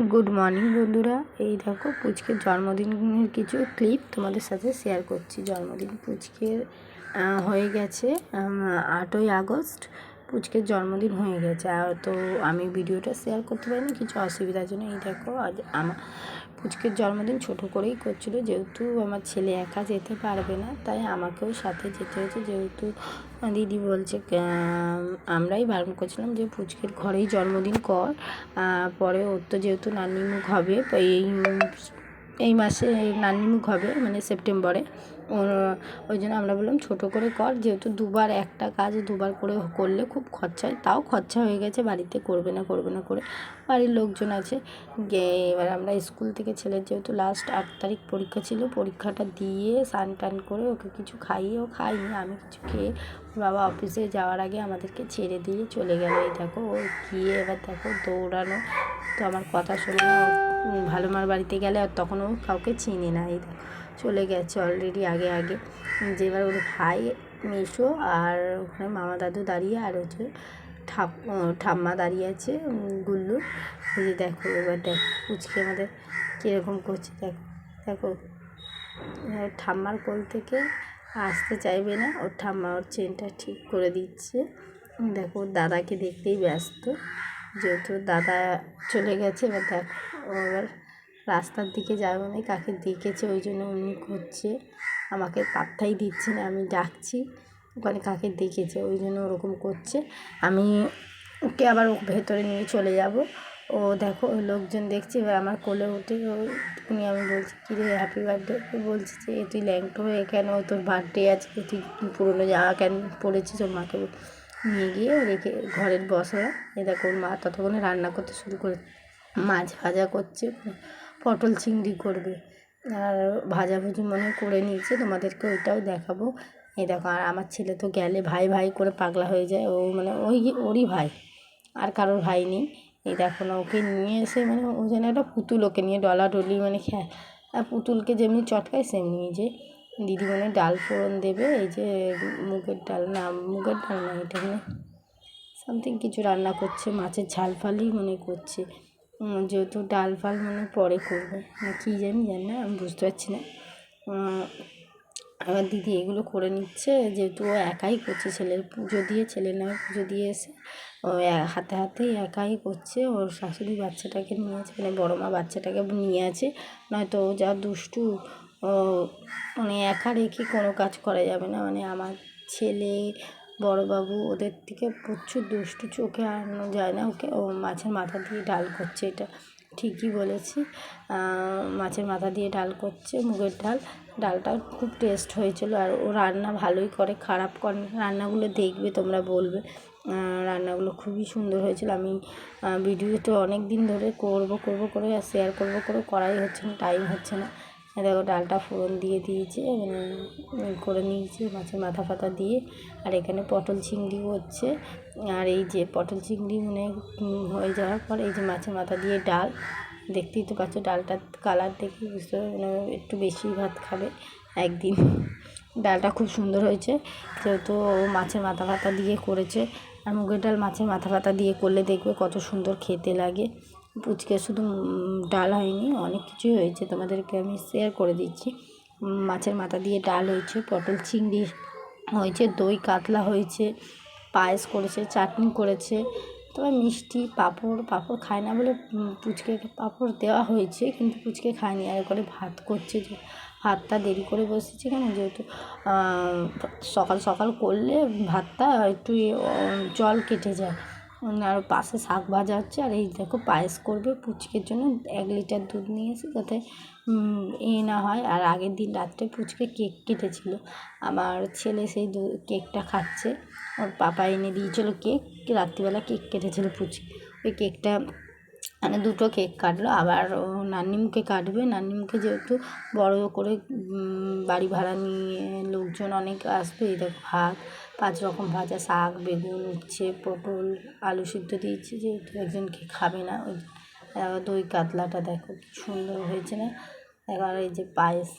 Good morning বন্ধুরা। এই দেখো, পুচকের জন্মদিনের কিছু ক্লিপ তোমাদের সাথে শেয়ার করছি। জন্মদিন পুচকের হয়ে গেছে আটই আগস্ট। পুচকের জন্মদিন হয়ে গেছে। আর তো আমি ভিডিওটা শেয়ার করতে পারিনি, কিছু অসুবিধার জন্য। এই দেখো, আজ আমার পুচকের জন্মদিন ছোট করেই করছিল। যেহেতু আমার ছেলে একা যেতে পারবে না, তাই আমাকেও সাথে যেতে হয়েছে। যেহেতু দিদি বলছে আমরাই বারণ করছিলাম যে পুচকের ঘরেই জন্মদিন কর। পরে ওর তো যেহেতু নানিমুখ হবে, এই এই মাসে নানিমুখ হবে মানে সেপ্টেম্বরে। ওই জন্য আমরা বললাম, ছোটো করে কর, যেহেতু দুবার একটা কাজ দুবার করে করলে খুব খরচা হয়, তাও খরচা হয়ে গেছে, বাড়িতে করবে না করবে না করে। বাড়ির লোকজন আছে এবার আমরা স্কুল থেকে ছেলের যেহেতু লাস্ট আট তারিখ পরীক্ষা ছিল, পরীক্ষাটা দিয়ে স্নান টান করে ওকে কিছু খাইয়ে, ও খাইনি আমি কিছু খেয়ে বাবা অফিসে যাওয়ার আগে আমাদেরকে ছেড়ে দিয়ে চলে গেল। এই দেখো, ও গিয়ে এবার দেখো দৌড়ানো, তো আমার কথা শুনে ভালো মার বাড়িতে গেলে আর তখন ও কাউকে চিনি না, এই দেখো। চলে গেছে অলরেডি আগে আগে। যে এবার ওর ভাই মেশো আর ওখানে মামা দাদু দাঁড়িয়ে আর হচ্ছে ঠাপ ঠাম্মা দাঁড়িয়ে আছে গুল্লু। যে দেখো, এবার দেখো, পুচকে আমাদের কীরকম করছে, দেখো দেখো। ঠাম্মার কোল থেকে আসতে চাইবে না, ওর ঠাম্মা ওর চেনটা ঠিক করে দিচ্ছে। দেখো, ওর দাদাকে দেখতেই ব্যস্ত, যেহেতু দাদা চলে গেছে, এবার দেখো, ও এবার রাস্তার দিকে যাবে মানে কাকে দেখেছে, ওই জন্য উনি করছে আমাকে পাত্তাই দিচ্ছে না, আমি ডাকছি, ওখানে কাকে দেখেছে, ওই জন্য ওরকম করছে। আমি ওকে আবার ও ভেতরে নিয়ে চলে যাব। ও দেখো লোকজন দেখছে, এবার আমার কোলে উঠে উনি আমি বলছি কী রে হ্যাপি বার্থডে বলছি যে তুই ল্যাংটো হয়ে কেন তোর বার্থডে আজকে তুই পুরোনো জামা কেন পরেছিস? ওর মাকে নিয়ে গিয়ে রেখে, ঘরের বসে এ দেখো, ওর মা ততক্ষণে রান্না করতে শুরু করে, মাছ ভাজা করছে। পটল চিংড়ি করবে। আর ভাজাভুজি মনে করে নিয়েছে, তোমাদেরকে ওইটাও দেখাবো। এই দেখো, আর আমার ছেলে তো গেলে ভাই ভাই করে পাগলা হয়ে যায়, ও মানে ওই ওরই ভাই, আর কারোর ভাই নেই। এই দেখো না, ওকে নিয়ে এসে মানে ও যেন একটা পুতুল ওকে নিয়ে ডলাডলি মানে খেয়া আর পুতুলকে যেমনি চটকায়, সেমনি যে দিদি মানে ডাল ফোড়ন দেবে, এই যে মুগের ডাল না, মুগের ডাল না, এটা মানে সামথিং কিছু রান্না করছে, মাছের ঝাল ফালই মনে করছে। যেহেতু ডাল ফাল মানে পরে করবে। না, কী জানি জানি না, আমি বুঝতে পারছি না। আমার দিদি এগুলো করে নিচ্ছে, যেহেতু ও একাই করছে ছেলের পুজো দিয়ে ছেলের নামে পুজো দিয়ে এসে, ও হাতে হাতেই একাই করছে, ওর শাশুড়ি বাচ্চাটাকে নিয়ে আছে মানে বড়ো মা বাচ্চাটাকে নিয়ে আছে, নয়তো ও যা দুষ্টু, ও মানে একা রেখে কোনো কাজ করা যাবে না। মানে আমার ছেলে বড়বাবু ওদের থেকে প্রচুর দুষ্টু চোখে আনানো যায় না। ওকে, ও মাছের মাথা দিয়ে ডাল করছে এটা। ঠিকই বলেছি। মাছের মাথা দিয়ে ডাল করছে, মুগের ডাল। ডালটা খুব টেস্ট হয়েছিল আর ও রান্না ভালোই করে, খারাপ করে রান্নাগুলো দেখবে, তোমরা বলবে। রান্নাগুলো খুবই সুন্দর হয়েছিল। আমি ভিডিওতে অনেক দিন ধরে করব করব করে আর শেয়ার করব করে করাই হচ্ছে না টাইম হচ্ছে না। দেখো ডালটা ফোড়ন দিয়ে দিয়েছে করে নিয়েছি মাছের মাথা ফাতা দিয়ে। আর এখানে পটল চিংড়ি হচ্ছে। আর এই যে পটল চিংড়ি মানে হয়ে যাওয়ার পর এই যে মাছের মাথা দিয়ে ডাল, দেখতেই তো পাচ্ছ ডালটার কালার দেখে বুঝতে মানে একটু বেশি ভাত খাবে একদিন। ডালটা খুব সুন্দর হয়েছে, যেহেতু মাছের মাথা ফাতা দিয়ে করেছে। আর মুগের ডাল মাছের মাথা ফাতা দিয়ে করলে দেখবে কত সুন্দর খেতে লাগে। পুচকে শুধু ডাল হয়নি, অনেক কিছুই হয়েছে তোমাদেরকে আমি শেয়ার করে দিচ্ছি। মাছের মাথা দিয়ে ডাল হয়েছে, পটল চিংড়ি হয়েছে, দই কাতলা হয়েছে, পায়েস করেছে, চাটনি করেছে। তবে মিষ্টি, পাঁপড় পাঁপড় খায় না বলে পুচকে পাঁপড় দেওয়া হয়েছে, কিন্তু পুচকে খায়নি। আর করে ভাত করছে যে, ভাতটা দেরি করে বসেছে কেন? যেহেতু সকাল সকাল করলে ভাতটা একটু জল কেটে যায়। আর পাশে শাক ভাজা হচ্ছে, আর এই দেখো পায়েস করবে, পুচকের জন্য এক লিটার দুধ নিয়ে এসে যাতে এ না হয়। আর আগের দিন রাত্রে পুচকে কেক কেটেছিল। আমার ছেলে সেই কেকটা খাচ্ছে। ওর পাপা এনে দিয়েছিল কেক, রাত্রিবেলা কেক কেটেছিল পুচকে। ওই কেকটা মানে দুটো কেক কাটলো। আবার ও নান্নিমুখে কাটবে। নান্নিমুখে যেহেতু বড় করে বাড়ি ভাড়া নিয়ে লোকজন অনেক আসবে, এই দেখো ভাত পাঁচ রকম ভাজা শাক, বেগুন, উচ্ছে, পটল, আলু সিদ্ধ দিয়েছি যেহেতু একজনকে খাবে না, ওই আবার দই কাতলাটা দেখো কি সুন্দর হয়েছে না? এবার এই যে পায়েস,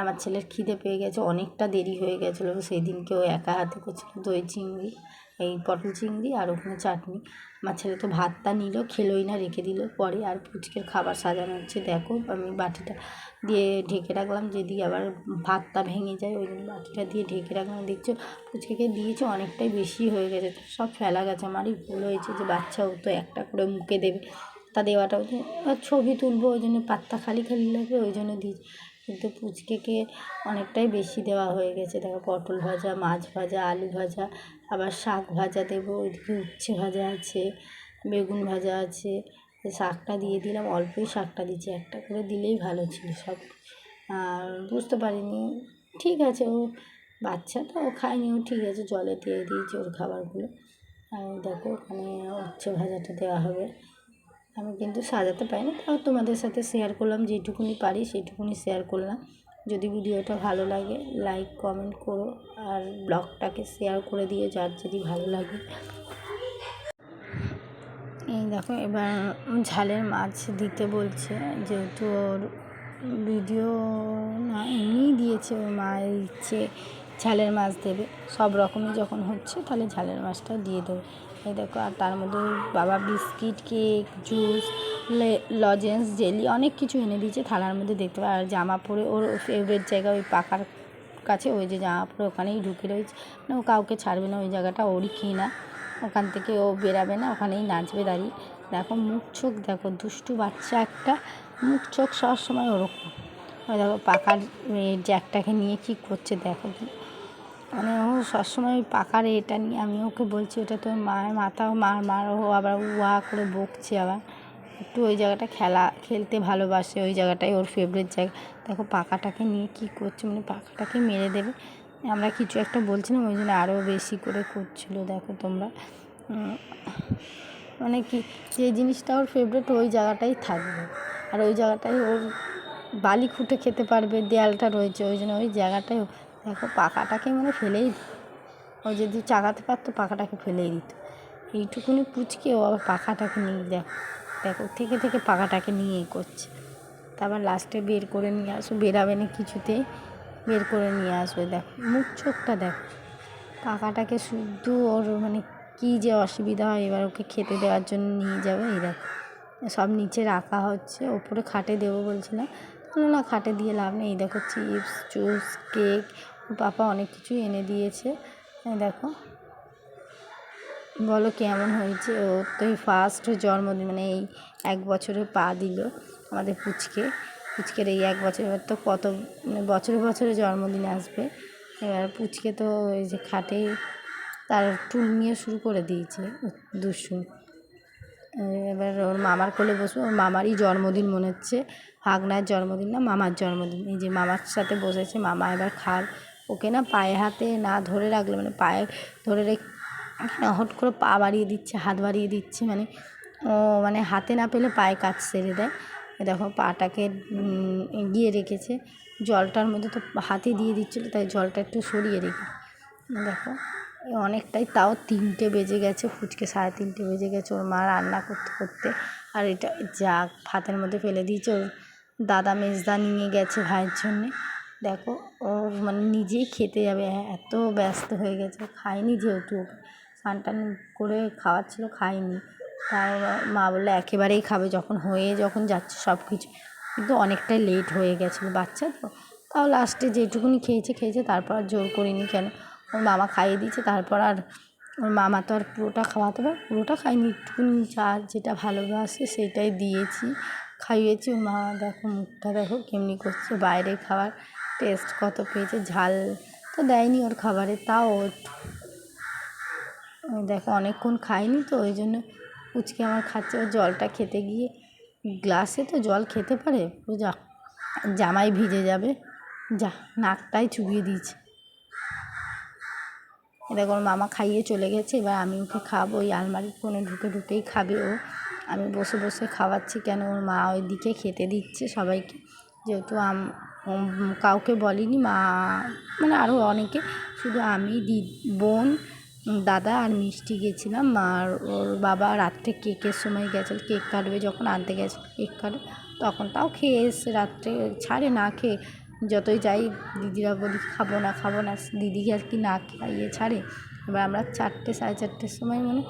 আমার ছেলের খিদে পেয়ে গেছে, অনেকটা দেরি হয়ে গেছিল সেই দিনকে ও একা হাতে করছিল দই চিংড়ি, এই পটল চিংড়ি আর ওখানে চাটনি। আমার ছেলে তো ভাতটা নিল, খেলোই না, রেখে দিল। পরে আর পুচকের খাবার সাজানো হচ্ছে, দেখো। আমি বাটিটা দিয়ে ঢেকে রাখলাম যদি আবার ভাতটা ভেঙে যায়, ওই জন্য বাটিটা দিয়ে ঢেকে রাখলাম। দেখছ, পুচকেকে দিয়েছে, অনেকটাই বেশি হয়ে গেছে। সব ফেলা গেছে, আমারই ভুল হয়েছে যে বাচ্চাও তো একটা করে মুখে দেবে। তা দেওয়াটাও ছবি তুলবো, ওই জন্য পাত্তা খালি খালি লাগবে, ওই জন্য দিয়েছি। কিন্তু পুচকেকে অনেকটাই বেশি দেওয়া হয়ে গেছে। দেখো, পটল ভাজা, মাছ ভাজা, আলু ভাজা আবার শাক ভাজা দেবো, ওইদিকে উচ্ছে ভাজা আছে, বেগুন ভাজা আছে। শাকটা দিয়ে দিলাম, অল্পই শাকটা দিচ্ছি, একটা করে দিলেই ভালো ছিল সব। আর বুঝতে পারিনি, ঠিক আছে, ও বাচ্চা তো ও খায়নি, ও ঠিক আছে, জলে দিয়ে দিয়েছি ওর খাবারগুলো। আর দেখো, ওখানে উচ্ছে ভাজাটা দেওয়া হবে। আমি কিন্তু সাজাতে পারি না তাও তোমাদের সাথে শেয়ার করলাম যেটুকুনি পারি সেইটুকুনি শেয়ার করলাম। যদি ভিডিওটা ভালো লাগে লাইক কমেন্ট করো। আর ব্লগটাকে শেয়ার করে দিও যার যদি ভালো লাগে। এই দেখো, এবার ঝালের মাছ দিতে বলছে। যেহেতু ওর ভিডিও না, এমনিই দিয়েছে ওর মা ইচ্ছে ঝালের মাছ দেবে। সব রকমই যখন হচ্ছে, তাহলে ঝালের মাছটা দিয়ে দেবে। এই দেখো, আর তার মধ্যে বাবা biscuit, cake, juice lozenges, jelly অনেক কিছু এনে দিয়েছে থালার মধ্যে দেখতে পাবে। আর জামা পরে ওর ফেভারিট জায়গা ওই পাকার কাছে, ওই যে জামা পরে ওখানেই ঢুকে রয়েছে। মানে ও কাউকে ছাড়বে না, ওই জায়গাটা ওরই কিনা ওখান থেকে ও বেরাবে না, ওখানেই নাচবে দাঁড়িয়ে। দেখো মুখ চোখ, দেখো দুষ্টু বাচ্চা একটা। মুখ চোখ সবসময় ওরকম। ওই দেখো পাকার জ্যাকটাকে নিয়ে কী করছে, দেখো মানে ও সবসময় ওই পাকার এটা নিয়ে, আমি ওকে বলছি, ওটা তোর মায়ের মাথা, মার মার। ও আবার উয়া করে বকছে আবার। একটু ওই জায়গাটা খেলা, খেলতে ভালোবাসে, ওই জায়গাটাই ওর ফেভারিট জায়গা। দেখো পাকাটাকে নিয়ে কী করছে মানে পাখাটাকে মেরে দেবে। আমরা কিছু একটা বলছিলাম, ওই জন্য আরও বেশি করে করছিল, দেখো তোমরা। মানে কি, যে জিনিসটা ওর ফেভারিট ওই জায়গাটাই থাকবে। আর ওই জায়গাটাই ওর বালি খুঁটে খেতে পারবে, দেয়ালটা রয়েছে, ওই জন্য ওই জায়গাটাই দেখো পাখাটাকে মানে ফেলেই দিত। ও যদি চাগাতে পারতো, পাখাটাকে ফেলেই দিত। এইটুকুনি পুচকে, ও আবার পাখাটাকে নিয়ে দেখো। দেখো, থেকে থেকে পাখাটাকে নিয়ে করছে। তারপর লাস্টে বের করে নিয়ে আসো, বেরাবে না কিছুতে বের করে নিয়ে আসবে, দেখো, মুখ চোখটা দেখো। পাখাটাকে শুদ্ধ ওর মানে কী যে অসুবিধা হয়, এবার ওকে খেতে দেওয়ার জন্য নিয়ে যাবে, এই দেখো। সব নিচে রাখা হচ্ছে, ওপরে খাটে দেবো বলছিলাম। না, খাটে দিয়ে লাভ নেই, এই দেখো চিপস জুস কেক পাপা অনেক কিছু এনে দিয়েছে দেখো। বলো কেমন হয়েছে? ও তো এই ফার্স্ট জন্মদিন মানে এই এক বছরে পা দিল আমাদের পুচকে। পুচকের এই এক বছর, এবার তো কত মানে বছরে বছরে জন্মদিন আসবে। এবার পুচকে তো এই যে খাটে তার টুল নিয়ে শুরু করে দিয়েছে দুষ্টু। এবার ওর মামার কোলে বসবে ওর মামারই জন্মদিন মনে হচ্ছে। ভাগনার জন্মদিন না, মামার জন্মদিন। এই যে মামার সাথে বসেছে, মামা এবার খাল, ওকে না পায়ে হাতে না ধরে রাখলে মানে পায়ে ধরে রেখে হট করে পা বাড়িয়ে দিচ্ছে, হাত বাড়িয়ে দিচ্ছে মানে ও মানে হাতে না পেলে পায়ে কাজ সেরে দেয়। দেখো, পাটাকে গিয়ে রেখেছে। জলটার মধ্যে তো হাতে দিয়ে দিচ্ছিল, তাই জলটা একটু সরিয়ে রেখে। দেখো অনেকটাই, তাও তিনটে বেজে গেছে, ফুচকে সাড়ে তিনটে বেজে গেছে, ওর মা রান্না করতে করতে। আর এটা যা ভাতের মধ্যে ফেলে দিয়েছে, ওর দাদা মেজদা নিয়ে গেছে ভাইয়ের জন্যে। দেখো, ও মানে নিজেই খেতে যাবে, এত ব্যস্ত হয়ে গেছে, খায়নি যেহেতু স্নান টান করে খাওয়াচ্ছিলো খাইনি। তার মা বলল, একেবারেই খাবে, যখন হয়ে যখন যাচ্ছে সব কিছু কিন্তু অনেকটাই লেট হয়ে গেছিল বাচ্চা তো। তাও লাস্টে যেটুকুনি খেয়েছে খেয়েছে, তারপর আর জোর করিনি কেন? ওর মামা খাইয়ে দিয়েছে, তারপর আর ওর মামা তো আর পুরোটা খাওয়াতে পারে পুরোটা খাইনি, একটুকুনি যা যেটা ভালোবাসে সেটাই দিয়েছি, খাইয়েছি। ওর মা, দেখো মুখটা দেখো কেমনি করছে বাইরে খাবার টেস্ট কত পেয়েছে, ঝাল তো দেয়নি ওর খাবারে, তাও দেখো অনেকক্ষণ খাইনি তো, ওই জন্য পুচকে আমার খাচ্ছে। ও জলটা খেতে গিয়ে, গ্লাসে তো জল খেতে পারে যা জামাই ভিজে যাবে। যা, নাকটাই চুবিয়ে দিয়েছে। দেখো, ওর মামা খাইয়ে চলে গেছে, এবার আমি ওকে খাব। ওই আলমারির কোণে ঢুকে ঢুকেই খাবে ও। আমি বসে বসে খাওয়াচ্ছি কেন? ওর মা ওই দিকে খেতে দিচ্ছে সবাইকে। যেহেতু আম কাউকে বলিনি, মা মানে আরও অনেকে। শুধু আমি দি, বোন দাদা আর মিষ্টি গেছিলাম, আর ওর বাবা রাত্রে কেকের সময় গেছিল, কেক কাটবে যখন আনতে গেছে কেক কাটবে, তখন তাও খেয়ে এসে রাত্রে, ছাড়ে না খেয়ে, যতই যাই দিদিরা বলি খাব না খাব না দিদিকে আর কি না খাইয়ে ছাড়ে, এবার আমরা চারটে সাড়ে চারটের সময় মানে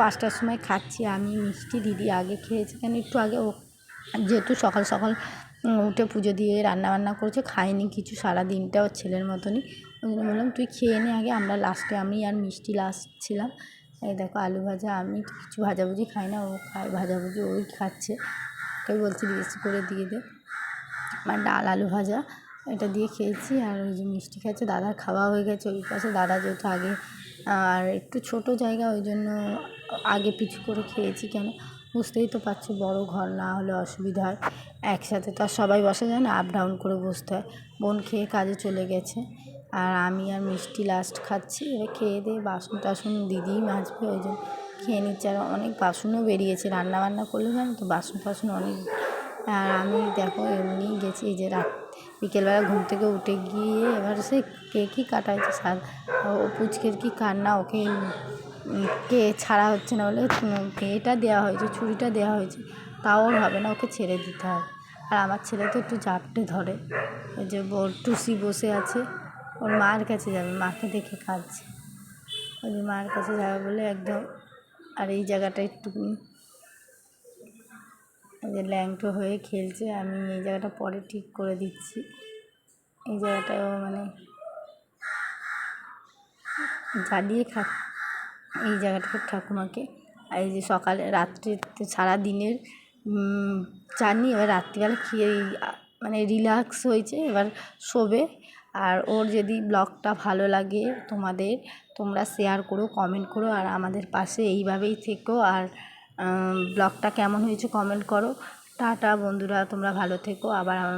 পাঁচটার সময় খাচ্ছি, আমি, মিষ্টি, দিদি আগে খেয়েছে কেন একটু আগে, ও যেহেতু সকাল সকাল উঠে পুজো দিয়ে রান্না বান্না করেছে, খায়নি কিছু সারা দিনটা ওর ছেলের মতনই ওই জন্য বললাম, তুই খেয়ে নে আগে, আমরা লাস্টে আমি আর মিষ্টি লাস্ট ছিলাম। এই দেখো, আলু ভাজা, আমি কিছু ভাজাভুজি খাই না, ও খায় ভাজাভুজি, ওই খাচ্ছে। ওকে বলছি বেশি করে দিয়ে দে। আমার ডাল, আলু ভাজা, এটা দিয়ে খেয়েছি, আর ওই যে মিষ্টি খাচ্ছে, দাদার খাওয়া হয়ে গেছে ওই পাশে। দাদা যেহেতু আগে, আর একটু ছোট জায়গা, ওই জন্য আগে পিছু করে খেয়েছি কেন? বুঝতেই তো পারছ, বড় ঘর না হলে অসুবিধা হয়। একসাথে তো আর সবাই বসা যায় না আপ ডাউন করে বসতে হয়। বোন খেয়ে কাজে চলে গেছে। আর আমি আর মিষ্টি লাস্ট খাচ্ছি। এবার খেয়ে দিয়ে বাসন টাসন দিদিই মাজবে, ওই জন্য খেয়ে নিচ্ছে। আর অনেক বাসনও বেরিয়েছে। রান্না বান্না করলে জানো তো, বাসন ফাসন অনেক। আর আমি দেখো এমনি গেছি যে রাত বিকেলবেলা ঘুম থেকে উঠে গিয়ে এবার সে কেকই কাটা হয়েছে সার ও পুচকের কি কান্না? ওকে কে ছাড়া হচ্ছে না বলে এটা দেওয়া হয়েছে, ছুরিটা দেওয়া হয়েছে। তাও ওর হবে না, ওকে ছেড়ে দিতে হবে। আর আমার ছেলে তো একটু জাপটে ধরে। ওই যে টুসি বসে আছে। ওর মার কাছে যাবে, মাকে দেখে কাঁদছে। ওই মার কাছে যাবে বলে একদম, আর এই জায়গাটা এই যে ল্যাংটো হয়ে খেলছে, আমি এই জায়গাটা পরে ঠিক করে দিচ্ছি। এই জায়গাটাও মানে জ্বালিয়ে খা এই জায়গাটাকে ঠাকুমাকে। আর এই যে সকালে, রাত্রে সারা দিনের জানি এবার রাত্রিবেলা খেয়ে মানে রিল্যাক্স হয়েছে, এবার শোবে। আর ওর যদি ব্লগটা ভালো লাগে তোমাদের, তোমরা শেয়ার করো কমেন্ট করো আর আমাদের পাশে এইভাবেই থেকো আর ব্লগটা কেমন হয়েছে কমেন্ট করো। টাটা বন্ধুরা, তোমরা ভালো থেকো। আবার আমার